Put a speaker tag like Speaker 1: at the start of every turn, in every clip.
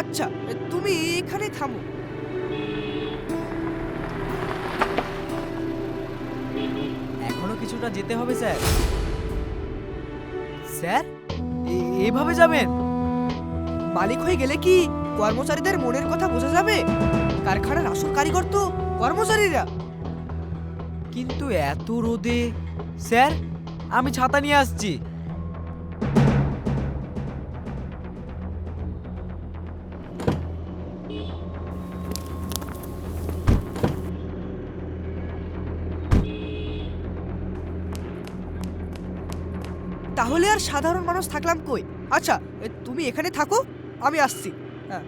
Speaker 1: আচ্ছা তুমি এখানে থামো।
Speaker 2: এখনও কিছুটা যেতে হবে স্যার। স্যার এভাবে যাবেন?
Speaker 1: মালিক হয়ে গেলে কি কর্মচারীদের মনের কথা বোঝা যাবে? কারখানার আসল কারিগর তো কর্মচারীরা।
Speaker 2: কিন্তু এত রোদে স্যার আমি ছাতা নিয়ে আসছি।
Speaker 1: আর সাধারণ মানুষ থাকলাম কই? আচ্ছা তুমি এখানে থাকো আমি আসছি। হ্যাঁ।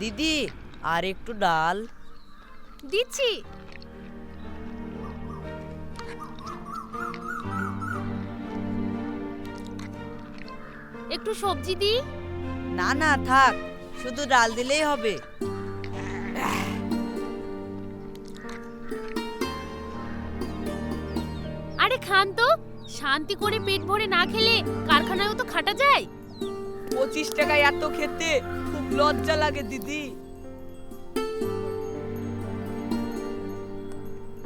Speaker 3: দিদি আর একটু ডাল।
Speaker 4: দিচ্ছি। একটু সবজি দি
Speaker 3: না না থাক। শুধু ডাল দিলেই হবে।
Speaker 4: খান তো? শান্তি করে পেট ভরে না খেলে কারখানায়ও তো খাটা যায়।
Speaker 3: পঁচিশ টাকায় এত খেতে খুব লজ্জা লাগে দিদি।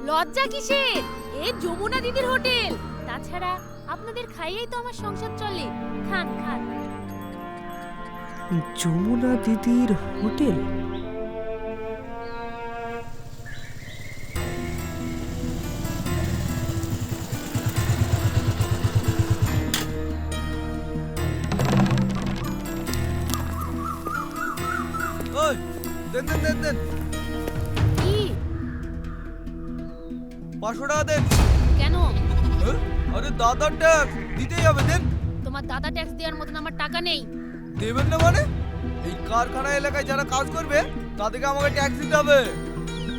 Speaker 4: লজ্জা কিসের? এ যমুনা দিদির হোটেল। তাছাড়া আপনাদের খাইয়েই তো আমার সংসার চলে। খান খান।
Speaker 1: যমুনা দিদির হোটেল?
Speaker 2: দেন দেন দেন। দেন
Speaker 4: কি?
Speaker 2: পাঁচশো টাকা দেন।
Speaker 4: কেন?
Speaker 2: আরে দাদার ট্যাক্স দিতেই হবে দেন।
Speaker 4: তোমার দাদা ট্যাক্স দেওয়ার মতন আমার টাকা নেই।
Speaker 2: দেবেন না মানে? এই কারখানা এলাকায় যারা কাজ করবে তাদেরকে আমাকে ট্যাক্স দিতে হবে।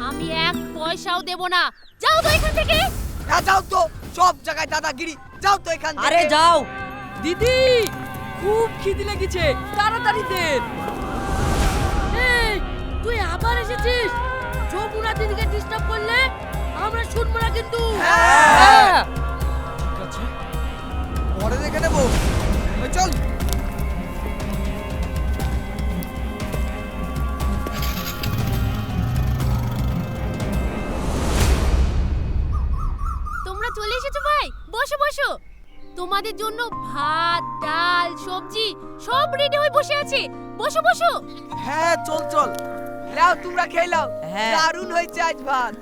Speaker 4: আমি এক পয়সাও দেব না। যাও তো এখান থেকে।
Speaker 1: হ্যাঁ যাও তো। সব জায়গায় দাদাগিরি। যাও তো এখান থেকে।
Speaker 3: আরে যাও।
Speaker 5: দিদি খুব খিদে লেগেছে। তাড়াতাড়ি দে এই এসেছিস? যমুনা দিদিকে ডিস্টার্ব করলে আমরা শুনব না কিন্তু।
Speaker 1: হ্যাঁ।
Speaker 2: ঠিক আছে। পরে দেখে নেব। চল।
Speaker 4: তোমরা চলে এসেছ ভাই? বসো বসো। তোমাদের জন্য ভাত ডাল সবজি সব রেডি হয়ে বসে আছে। বসো বসো।
Speaker 2: হ্যাঁ চল চল।
Speaker 1: লাও তোমরা খেয়ে লাও
Speaker 3: হ্যাঁ।
Speaker 1: দারুণ হয়েছে আজ ভাত।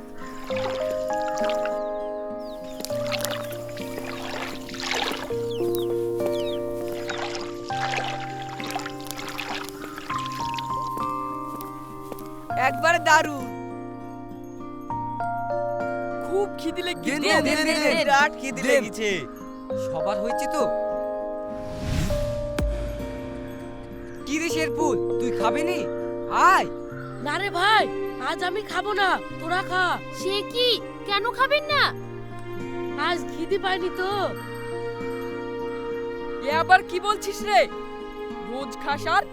Speaker 1: একবার দারুণ।
Speaker 5: খুব খিদে লেগেছে।
Speaker 2: দেন, দেন, দেন, দেন।
Speaker 3: বিরাট খিদে
Speaker 2: দেন।
Speaker 3: লেগেছে।
Speaker 2: সবার হয়েছে তো। কি রে শেরপুর তুই খাবি নি? আয়।
Speaker 5: না রে ভাই আজ আমি খাব না তোরা খা।
Speaker 4: সে কি? কেন খাবেন না?
Speaker 5: আজ খিদে পাইনি তো। এ আবার কি বলছিস রে? রোজ খাস আর?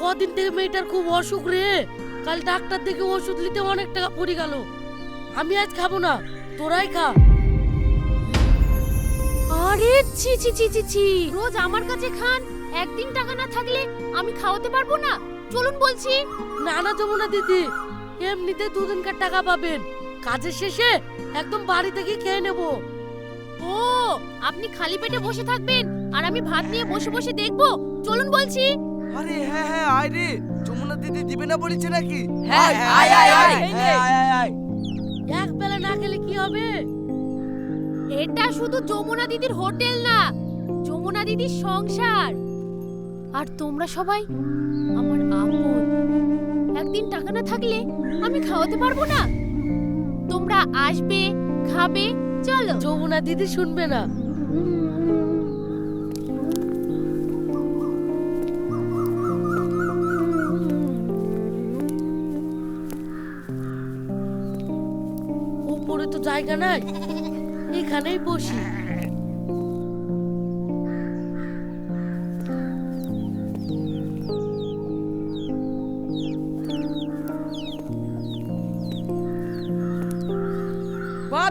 Speaker 5: কদিন থেকে মেয়েটার খুব অসুখ রে। কাল ডাক্তার থেকে ওষুধ নিতে অনেক টাকা পড়ে গেল। আমি আজ খাব না তোরাই খা।
Speaker 4: আরে ছি ছি ছি ছি ছি রোজ আমার কাছে খান। একদিন টাকা না থাকলে আমি খাওয়াতে পারব না। চলুন বলছি।
Speaker 5: না না যমুনা দিদি এমনিতে দুদিনকার টাকা পাবেন। কাজের শেষে একদম বাড়ি থেকে খেয়ে নেব।
Speaker 4: ও আপনি খালি পেটে বসে থাকবেন আর আমি ভাত নিয়ে বসে বসে দেখব। চলুন বলছি।
Speaker 2: আরে হ্যাঁ হ্যাঁ আয় রে। যমুনা দিদি দিবে না বলেছে নাকি?
Speaker 3: হ্যাঁ, আয়, আয়, আয়।
Speaker 2: হ্যাঁ, আয়, আয়, আয়।
Speaker 5: এক বেলা না খেলে কি হবে?
Speaker 4: এটা শুধু যমুনা দিদির হোটেল না যমুনা দিদির সংসার। আর তোমরা সবাই আমার আপন একদিন টাকা না থাকলে আমি খাওয়াতে পারব না। তোমরা আসবে, খাবে, চলো।
Speaker 5: যমুনা দিদি শুনবে না। উপরে তো জায়গা নাই, এখানেই বসি।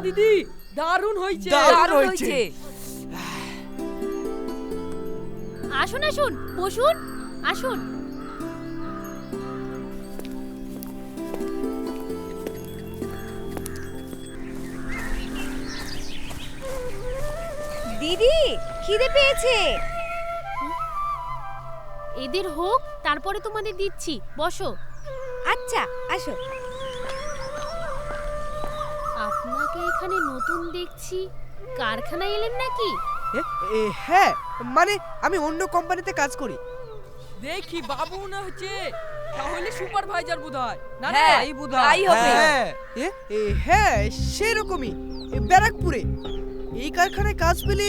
Speaker 5: দিদি দারুণ হয়েছে।
Speaker 2: দারুণ হয়েছে।
Speaker 4: আসুন আসুন বসুন আসুন।
Speaker 6: দিদি খিদে পেয়েছে।
Speaker 4: এদের হোক তারপরে তোমাদের দিচ্ছি। বসো।
Speaker 6: আচ্ছা আসো।
Speaker 4: আপনাকে এখানে নতুন দেখছি। কারখানায় এলেন নাকি?
Speaker 1: হ্যাঁ মানে আমি অন্য কোম্পানিতে কাজ করি।
Speaker 5: দেখি বাবু না হচ্ছে তাহলে সুপারভাইজার বোধহয়। না
Speaker 3: হ্যাঁ,
Speaker 5: তাই বোধহয়।
Speaker 3: তাই হবে।
Speaker 2: হ্যাঁ
Speaker 1: এ, এ, হ্যাঁ সেরকমই এ, ব্যারাকপুরে। এই কারখানায় কাজ পেলে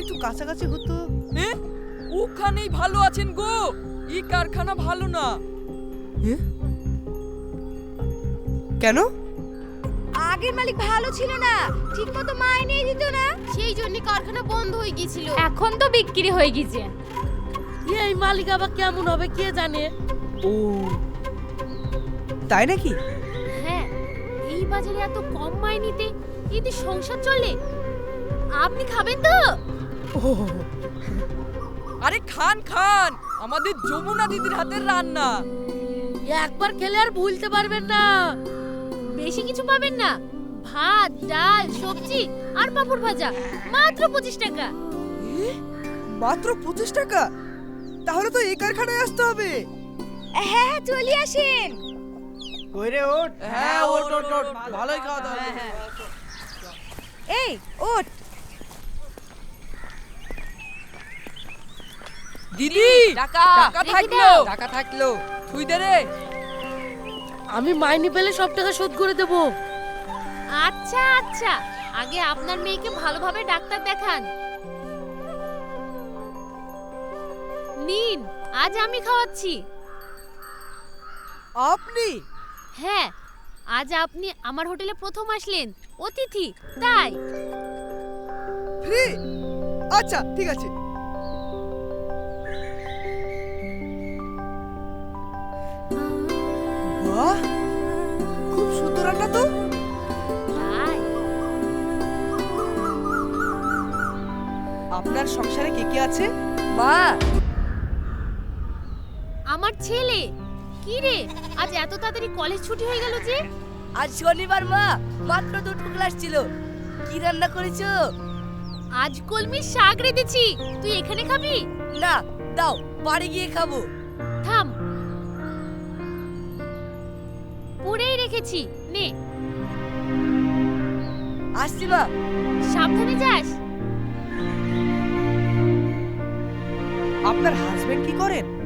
Speaker 1: একটু কাছাকাছি হতো।
Speaker 5: এ? ওখানেই ভালো আছেন গো এই কারখানা ভালো না।
Speaker 1: কেন?
Speaker 6: আগের মালিক ভালো ছিল না। ঠিক মতো মাইনে দিত না।
Speaker 4: সেই জন্য কারখানা বন্ধ হয়ে গিয়েছিল। এখন তো বিক্রি হয়ে গেছে
Speaker 5: এই মালিক আবার কেমন হবে কে জানে?
Speaker 1: ও তাই নাকি?
Speaker 4: হ্যাঁ এই বাজারে এত কম মাইনিতে এতে সংসার চলে? আপনি খাবেন তো?
Speaker 5: আরে খান খান আমাদের যমুনা দিদির হাতের রান্না। একবার খেলে আর ভুলতে পারবেন না।
Speaker 4: বেশি কিছু পাবেন না। ভাত ডাল সবজি আর পাপড় ভাজা মাত্র পঁচিশ টাকা।
Speaker 1: মাত্র পঁচিশ টাকা? তাহলে তো এই কারখানায় আসতে হবে।
Speaker 6: হ্যাঁ হ্যাঁ চলে আসেন।
Speaker 2: ওঠ। হ্যাঁ ওঠ ওঠ ওঠ। ভালোই খাওয়া দাওয়া
Speaker 6: এই ওঠ।
Speaker 5: দিদি
Speaker 3: টাকা
Speaker 5: টাকা থাকল। টাকা থাকল। তুই দে রে। আমি মাইনে পেলে সব টাকা শোধ করে দেবো।
Speaker 4: আচ্ছা আচ্ছা। আগে আপনার মেয়েকে ভালোভাবে ডাক্তার দেখান। নিন আজ আমি খাওয়াচ্ছি।
Speaker 1: আপনি?
Speaker 4: হ্যাঁ আজ আপনি আমার হোটেলে প্রথম আসলেন। অতিথি তাই।
Speaker 1: ফ্রি? আচ্ছা ঠিক আছে। আপনার সংসারে কে কে আছে?
Speaker 3: মা!
Speaker 4: আমার ছেলে! কি রে? আজ এত তাড়াতাড়ি কলেজ ছুটি হয়ে গেল যে?
Speaker 3: আজ শনিবার মা মাত্র দুটো ক্লাস ছিল। কি রান্না করেছ?
Speaker 4: আজ কলমি শাক রেঁধেছি। তুই এখানে খাবি?
Speaker 3: না দাও বাড়ি গিয়ে খাব।
Speaker 4: থাম। পুড়েই রেখেছি নে।
Speaker 3: আসছি মা।
Speaker 4: সাবধানে যাস।
Speaker 1: আপনার হাজবেন্ড কি করেন?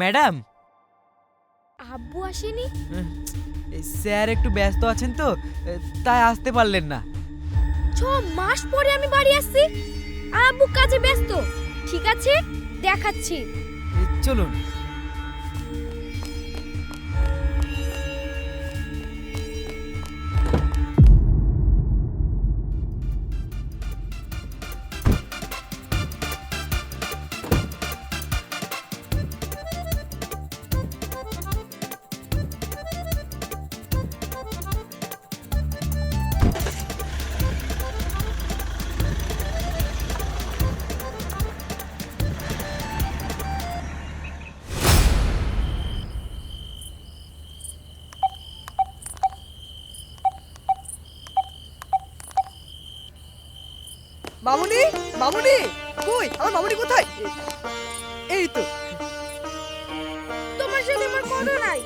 Speaker 2: ম্যাডাম।
Speaker 4: আব্বু আসেনি?
Speaker 2: স্যার একটু ব্যস্ত আছেন তো তাই আসতে পারলেন না।
Speaker 6: ছ মাস পরে আমি বাড়ি আসছি। আব্বু কাজে ব্যস্ত। ঠিক আছে দেখাচ্ছি।
Speaker 2: চলুন।
Speaker 1: মামুনি মামুনি কই? আমার মামুনি কোথায়? এই তো।
Speaker 6: তোমার সাথে আমার কথা নাই।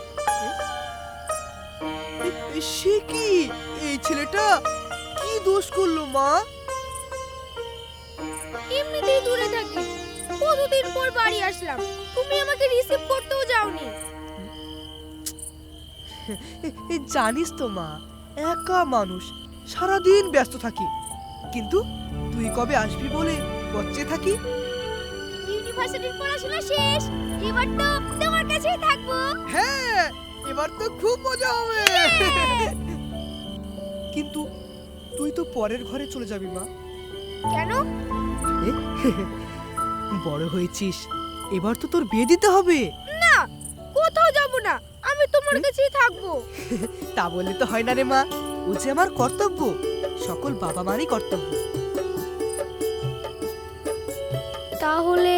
Speaker 1: সে কি? এই ছেলেটা কি দোষ করল মা?
Speaker 6: এমনিতেই দূরে থাকি। কতদিন পর বাড়ি আসলাম। তুমি আমাকে রিসিভ করতেও যাওনি।
Speaker 1: জানিস তো মা একা মানুষ সারাদিন ব্যস্ত থাকি। কিন্তু তুই কবে আসবি বলে বচ্চে থাকি?
Speaker 6: ইউনিভার্সিটির পড়াশোনা শেষ। এবার তো তোমার কাছেই থাকব।
Speaker 1: হ্যাঁ এবার তো খুব মজা হবে। কিন্তু তুই তো পরের ঘরে চলে যাবি মা।
Speaker 6: কেন?
Speaker 1: বড় হয়েছিস এবার তো তোর বিয়ে দিতে হবে।
Speaker 6: না কোথাও যাব না আমি তোমার কাছেই থাকব।
Speaker 1: তা বললে তো হয় না রে মা ও যে আমার কর্তব্য সকল বাবা মারই কর্তব্য।
Speaker 6: তাহলে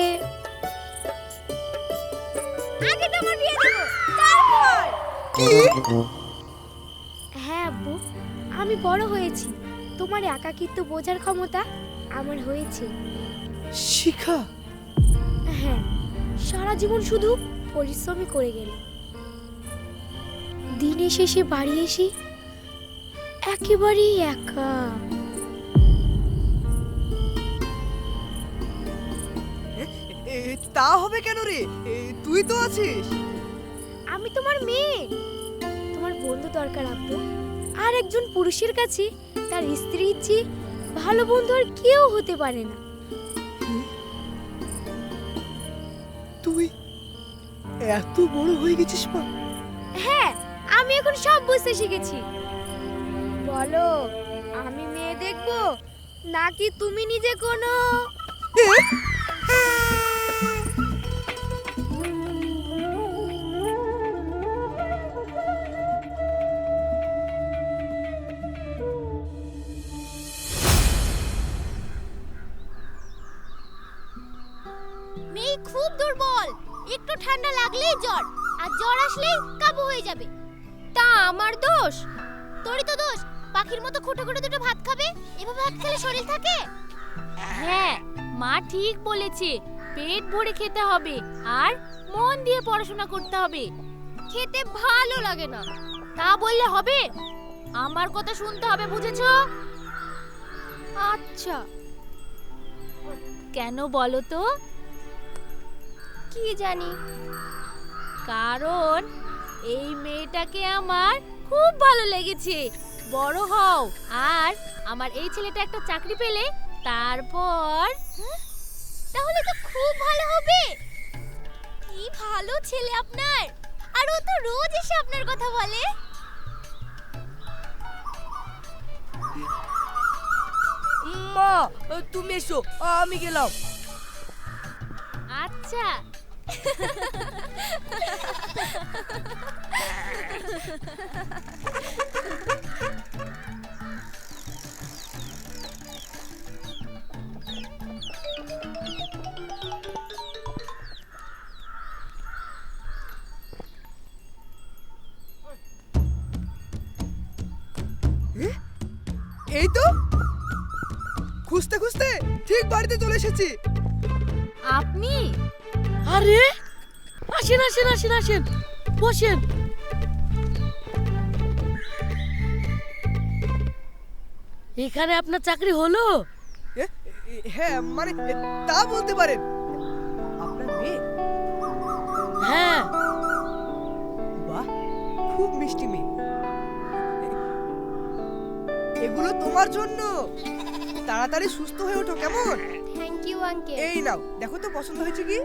Speaker 6: আগে তোমার বিয়ে দেবো তারপর। হ্যাঁ আব্বু আমি বড় হয়েছি। তোমার একাকিত্ব বোঝার ক্ষমতা আমার হয়েছে।
Speaker 1: শিখা।
Speaker 6: হ্যাঁ সারা জীবন শুধু পরিশ্রমই করে গেল। দিনে শেষে বাড়ি এসে একেবারেই একা।
Speaker 1: তা হবে কেন রে? তুই তো আছিস।
Speaker 6: আমি তোমার মেয়ে। তোমার বন্ধু দরকার আব্বু। আর একজন পুরুষের কাছে তার স্ত্রীর চেয়ে ভালো বন্ধু আর কেউ হতে পারে না।
Speaker 1: তুই এত বড় হয়ে গেছিস মা।
Speaker 6: হ্যাঁ আমি এখন সব বুঝতে শিখেছি। বলো আমি মেয়ে দেখব? নাকি তুমি নিজে কোনো দুটো এভাবে খেলে শরীর থাকে?
Speaker 4: হ্যাঁ মা ঠিক বলেছে। পেট ভরে খেতে হবে আর মন দিয়ে পড়াশোনা করতে হবে।
Speaker 6: খেতে ভালো লাগে না।
Speaker 4: তা বললে হবে? আমার কথা শুনতে হবে বুঝেছ?
Speaker 6: আচ্ছা।
Speaker 4: কেন বলো তো?
Speaker 6: কি জানি?
Speaker 4: কারণ এই মেয়েটাকে আমার খুব ভালো লেগেছে। বড় হও। আর আমার এই ছেলেটা একটা চাকরি পেলে তারপর
Speaker 6: তাহলে তো খুব ভালো হবে। কি ভালো ছেলে আপনার। আর ও তো রোজ এসে আপনার কথা বলে।
Speaker 3: মা তুমি এসো আমি গেলাম।
Speaker 4: আচ্ছা।
Speaker 1: বাড়িতে চলে এসেছি।
Speaker 4: আপনি?
Speaker 5: আরে আসেন আসেন আসেন আসেন বসেন। এখানে আপনার চাকরি হলো?
Speaker 1: হ্যাঁ মানে তা বলতে পারেন। আপনার মেয়ে?
Speaker 5: হ্যাঁ।
Speaker 1: বাহ খুব মিষ্টি মেয়ে। এগুলো তোমার জন্য? তাড়াতাড়ি সুস্থ হয়ে ওঠো কেমন?
Speaker 6: থ্যাংক ইউ আঙ্কেল
Speaker 1: এই নাও দেখো তো পছন্দ হয়েছে কি?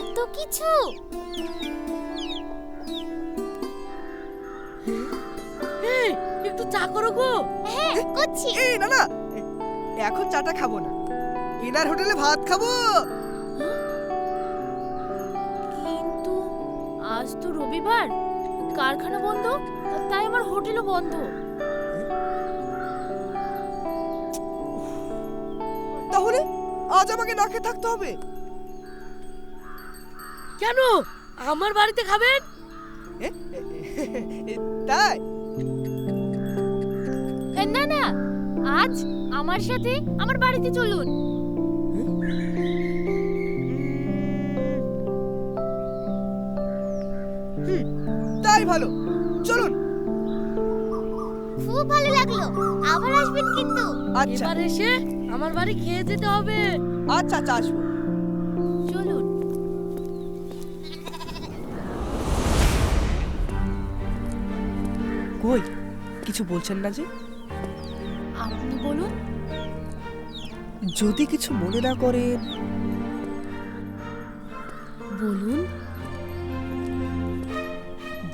Speaker 6: এত কিছু?
Speaker 5: এই একটু চা করো গো।
Speaker 6: হ্যাঁ করছি।
Speaker 1: এই না না এখন চাটা খাব না। এনার হোটেলে ভাত খাব।
Speaker 4: কিন্তু আজ তো রবিবার কারখানা বন্ধ তাই আমার হোটেলও বন্ধ।
Speaker 1: আজ আমাকে না খেয়ে থাকতে হবে।
Speaker 5: কেন? আমার বাড়িতে খাবেন?
Speaker 1: তাই?
Speaker 4: না না আজ আমার সাথে আমার বাড়িতে চলুন।
Speaker 1: তাই ভালো। চলুন।
Speaker 6: খুব ভালো লাগল। আবার আসবেন কিন্তু।
Speaker 1: আচ্ছা।
Speaker 5: এবার এসে আমার বাড়ি খেয়ে যেতে হবে।
Speaker 1: আচ্ছা আচ্ছা আসব।
Speaker 4: চলুন।
Speaker 1: কই? কিছু বলছেন না যে?
Speaker 4: আপনি বলুন।
Speaker 1: যদি কিছু মনে না করেন।
Speaker 4: বলুন।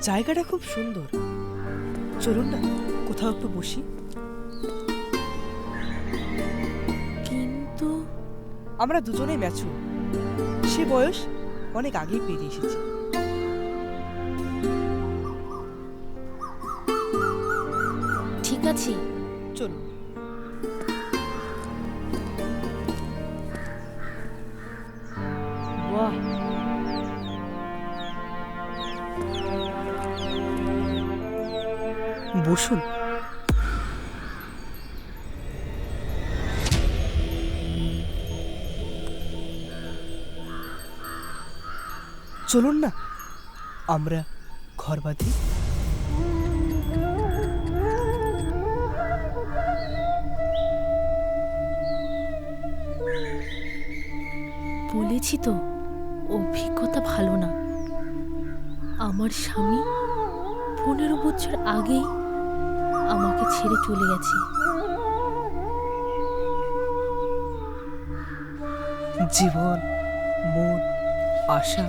Speaker 1: জায়গাটা খুব সুন্দর। চলুন না কোথাও একটু বসি। আমরা দুজনেই ম্যাচু সে বয়স অনেক আগেই পেরিয়ে এসেছি।
Speaker 4: ঠিক আছে।
Speaker 1: চলুন। বাহ। বসুন। চলুন না। আমরা ঘর বাঁধি।
Speaker 4: বলেছি তো অভিজ্ঞতা ভালো না। আমার স্বামী পনেরো বছর আগেই আমাকে ছেড়ে চলে গেছে।
Speaker 1: জীবন মন আশা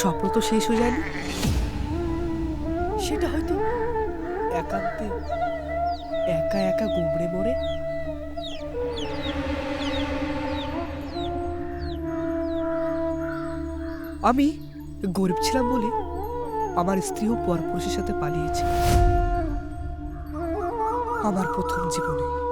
Speaker 1: স্বপ্ন তো শেষ হয়ে যায়নি। সেটা হয়তো একান্তে একা একা গুমড়ে মরে। আমি গরিব ছিলাম বলে আমার স্ত্রীও পরপুরুষের সাথে পালিয়েছে। আমার প্রথম জীবনে।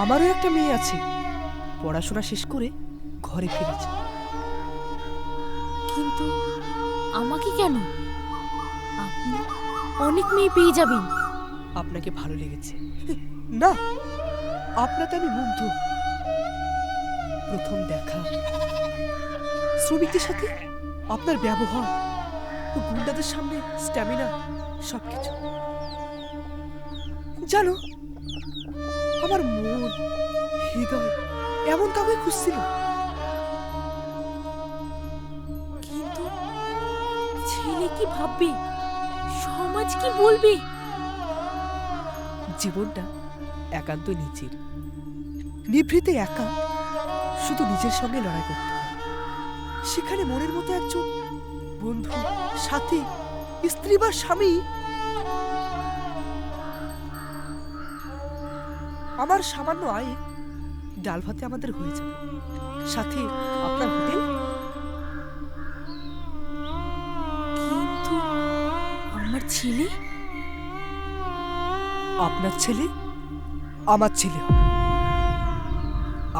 Speaker 1: আমারও একটা মেয়ে আছে। পড়াশোনা শেষ করে ঘরে ফিরেছে।
Speaker 4: কিন্তু আমাকে কেন? আপনি অনেক মেয়ে পেয়ে যাবেন।
Speaker 1: আপনাকে ভালো লেগেছে। না আপনাকে আমি মুগ্ধ। প্রথম দেখা। শ্রমিকদের সাথে আপনার ব্যবহার গুন্ডাদের সামনে স্ট্যামিনা সবকিছু। জানো আমার হৃদয় এমন কাউকে খুঁজছিল?
Speaker 4: কিন্তু ছেলে কি ভাববে? সমাজ কি বলবে?
Speaker 1: জীবনটা একান্ত নিজের নিভৃতে একা শুধু নিজের সঙ্গে লড়াই করতে হয়। সেখানে মনের মতো একজন বন্ধু সাথী স্ত্রী বা স্বামী আমার সামান্য আয়ে ডাল ভাতে আমাদের হয়ে যাবে। সাথে আপনার হোটেল।
Speaker 4: কিন্তু আমার ছেলে?
Speaker 1: আপনার ছেলে? আমার ছেলে হবে।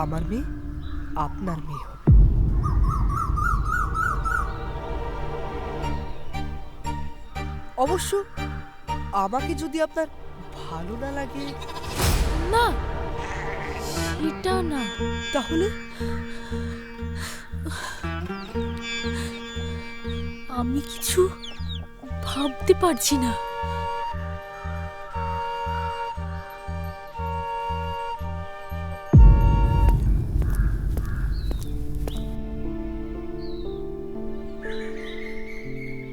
Speaker 1: আমার মেয়ে আপনার মেয়ে হবে। অবশ্য আমাকে যদি আপনার ভালো না লাগে
Speaker 4: না সেটা না।
Speaker 1: তাহলে?
Speaker 4: আমি কিছু ভাবতে পারছি না।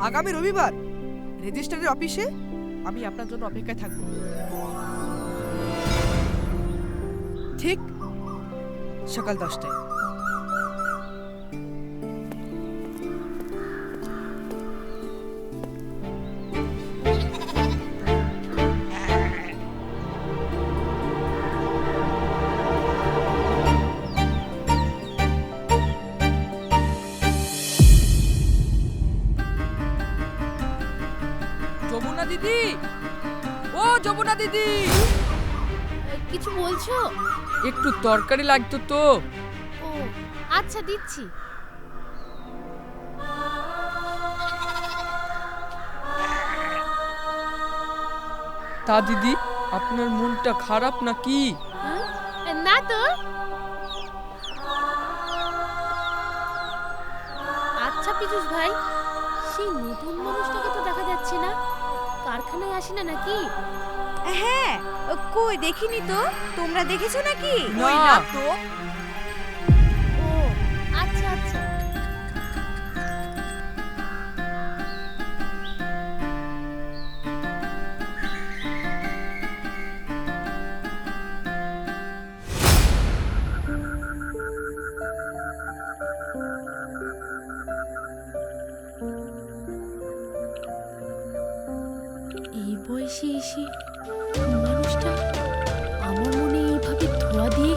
Speaker 1: আগামী রবিবার রেজিস্ট্রারের অফিসে আমি আপনার জন্য অপেক্ষায় থাকব। ঠিক সকাল দশটায়।
Speaker 3: যমুনা দিদি! ও যমুনা দিদি!
Speaker 4: কিছু বলছো?
Speaker 3: একটু তরকারি লাগতো তো।
Speaker 4: ও আচ্ছা দিচ্ছি।
Speaker 3: তা দিদি আপনার মনটা খারাপ নাকি?
Speaker 4: না তো। আচ্ছা পীযুষ ভাই সেই নতুন মানুষটাকে তো দেখা যাচ্ছে না। কারখানায় আসে না নাকি?
Speaker 7: হ্যাঁ কই দেখিনি তো? তোমরা দেখেছ নাকি?
Speaker 2: না।
Speaker 3: তো।
Speaker 4: ও আচ্ছা আচ্ছা। এই বয়সে এসে 第一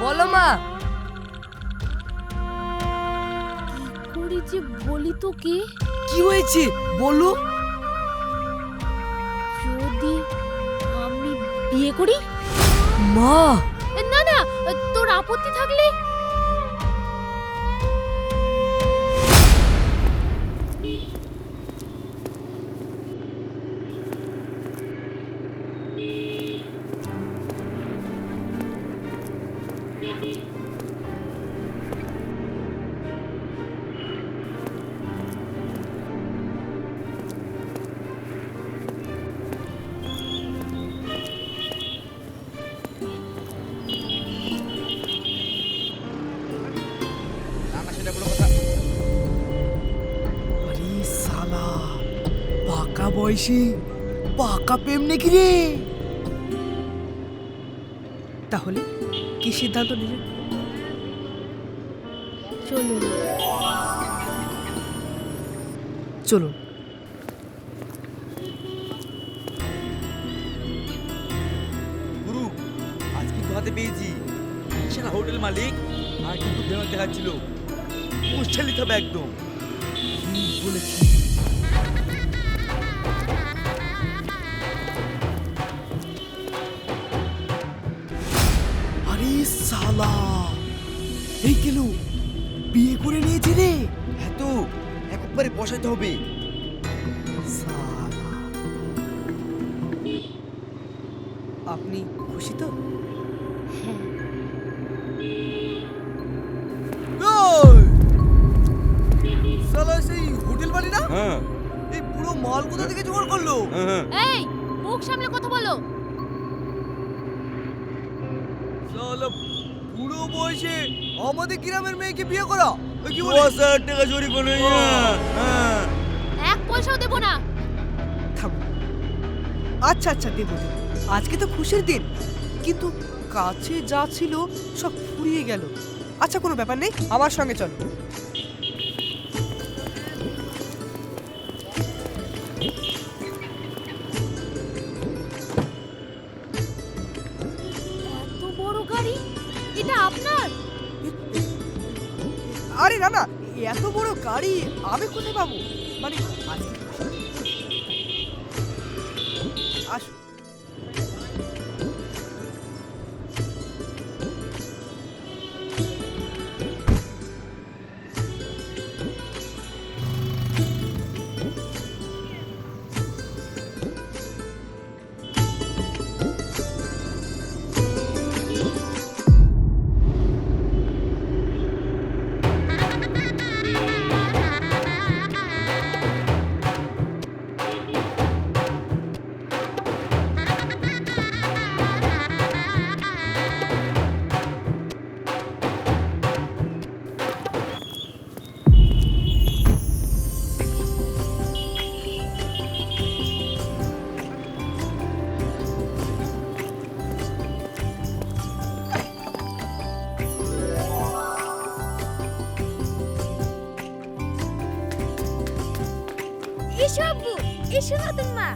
Speaker 3: বলো মা।
Speaker 4: করে যে বলি তোকে
Speaker 2: কি? হয়েছে? বলো।
Speaker 4: যদি আমি বিয়ে করি?
Speaker 2: মা।
Speaker 4: না না তোর আপত্তি থাকলে
Speaker 2: পাকা বয়সে পাকা প্রেম নাকি রে?
Speaker 1: তাহলে কি সিদ্ধান্ত নিলেন
Speaker 4: চলুন।
Speaker 1: চলুন।
Speaker 8: গুরু আজ কিন্তু হাতে পেয়েছি সেটা হোটেল মালিক আর কিন্তু দেখাচ্ছিল। মুষ্ঠা হবে একদম। বলেছি
Speaker 2: কেন বিয়ে করে নিয়েছে রে
Speaker 8: হ্যাঁ তো একবারে বসাতে হবে।
Speaker 1: আপনি খুশি তো?
Speaker 4: হ্যাঁ।
Speaker 2: সেই হোটেল বাড়ি না?
Speaker 8: হ্যাঁ।
Speaker 2: এই পুরো মাল কোথা থেকে জোগাড় করল?
Speaker 8: হ্যাঁ।
Speaker 4: এই মুখ সামলে কথা বলো
Speaker 2: সালা পুরো বয়সে আমাদের গ্রামের মেয়েকে বিয়ে করা? কি বলে?
Speaker 8: দশ হাজার টাকা চুরি করে হ্যাঁ।
Speaker 4: এক পয়সাও দেবো না।
Speaker 1: থামো। আচ্ছা আচ্ছা দেব দেবো। আজকে তো খুশির দিন। কিন্তু কাছে যা ছিল সব ফুরিয়ে গেল। আচ্ছা কোনো ব্যাপার নেই। আমার সঙ্গে চলো।
Speaker 4: বড়
Speaker 1: আমি কোথায় পাবো মানে
Speaker 6: এসো আব্বু এসো নতুন মা।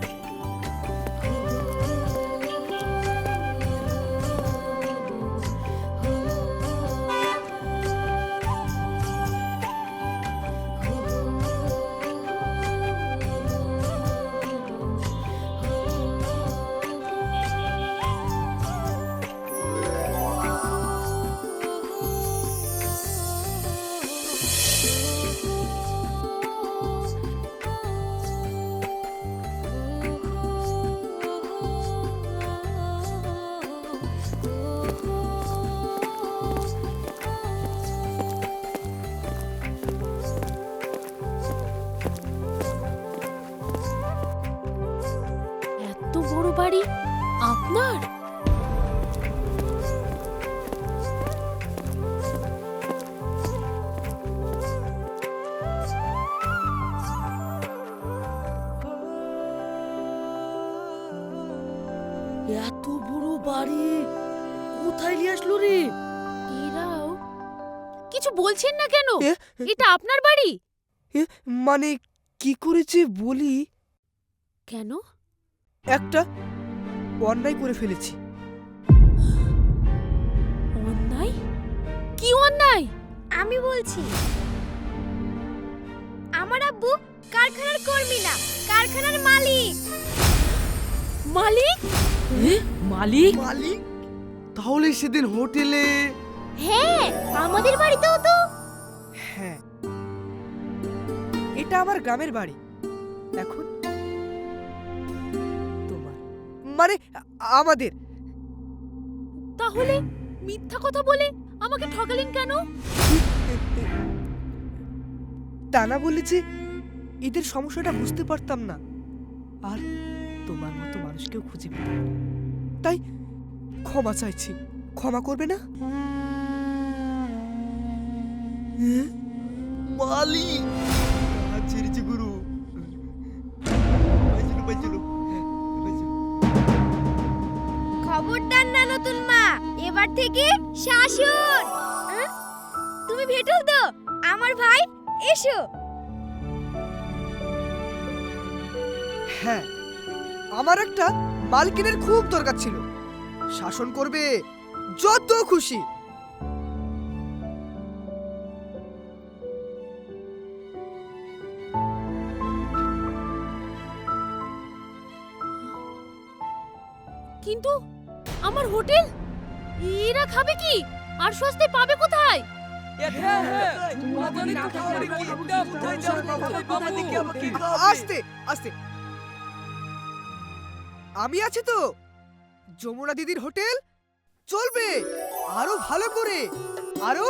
Speaker 4: বড়?
Speaker 5: কোথায় নিয়ে আসলো রে?
Speaker 4: এরাও? কিছু বলছেন না কেন? এটা আপনার বাড়ি?
Speaker 1: মানে কি করেছে বলি?
Speaker 4: কেন?
Speaker 1: একটা অন্যায় করে ফেলেছি।
Speaker 4: অন্যায়? কি অন্যায়?
Speaker 6: আমি বলছি আমার আব্বু কারখানার কর্মী না কারখানার মালিক।
Speaker 4: মালিক?
Speaker 5: মালিক?
Speaker 1: মালিক? তাহলে সেদিন হোটেলে
Speaker 6: হ্যাঁ আমাদের বাড়িতেও তো।
Speaker 1: হ্যাঁ। এটা আমার গ্রামের বাড়ি। এখন তোমার। মানে আমাদের।
Speaker 4: তাহলে মিথ্যা কথা বলে আমাকে ঠকালেন কেন?
Speaker 1: তা না বললে এদের সমস্যাটা বুঝতে পারতাম না। আর তোমার মতো মানুষকেও খুঁজে পেতাম না। তাই ক্ষমা চাইছি। ক্ষমা করবে না?
Speaker 8: মালিক! হাত ছেড়েছি গুরু। বাঁচলো
Speaker 6: খবরদার না নতুন মা! এবার থেকে শাসন হ্যাঁ? তুমি ভেটল তো? আমার ভাই এসো।
Speaker 1: হ্যাঁ আমার একটা মালকিনের খুব দরকার ছিল। শাসন করবে যত খুশি।
Speaker 4: কিন্তু আমার হোটেল? এরা খাবে কি? আর সস্তে পাবে কোথায়?
Speaker 3: হ্যাঁ হ্যাঁ
Speaker 1: আমি আছি তো। যমুনা দিদির হোটেল? চলবে। আরও ভালো করে। আরও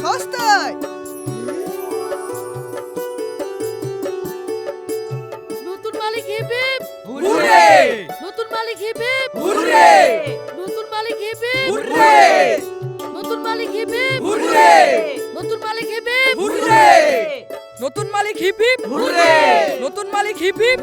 Speaker 1: সস্তায়।
Speaker 5: নতুন মালিক হেবে
Speaker 3: হুররে
Speaker 5: নতুন মালিক হেবে
Speaker 3: হুররে
Speaker 5: নতুন মালিক হেবে
Speaker 3: হুররে
Speaker 5: নতুন মালিক হেবে
Speaker 3: হুররে
Speaker 5: নতুন মালিক হেবে
Speaker 3: হুররে নতুন মালিক হিপ হিপ নতুন মালিক হিপ হিপ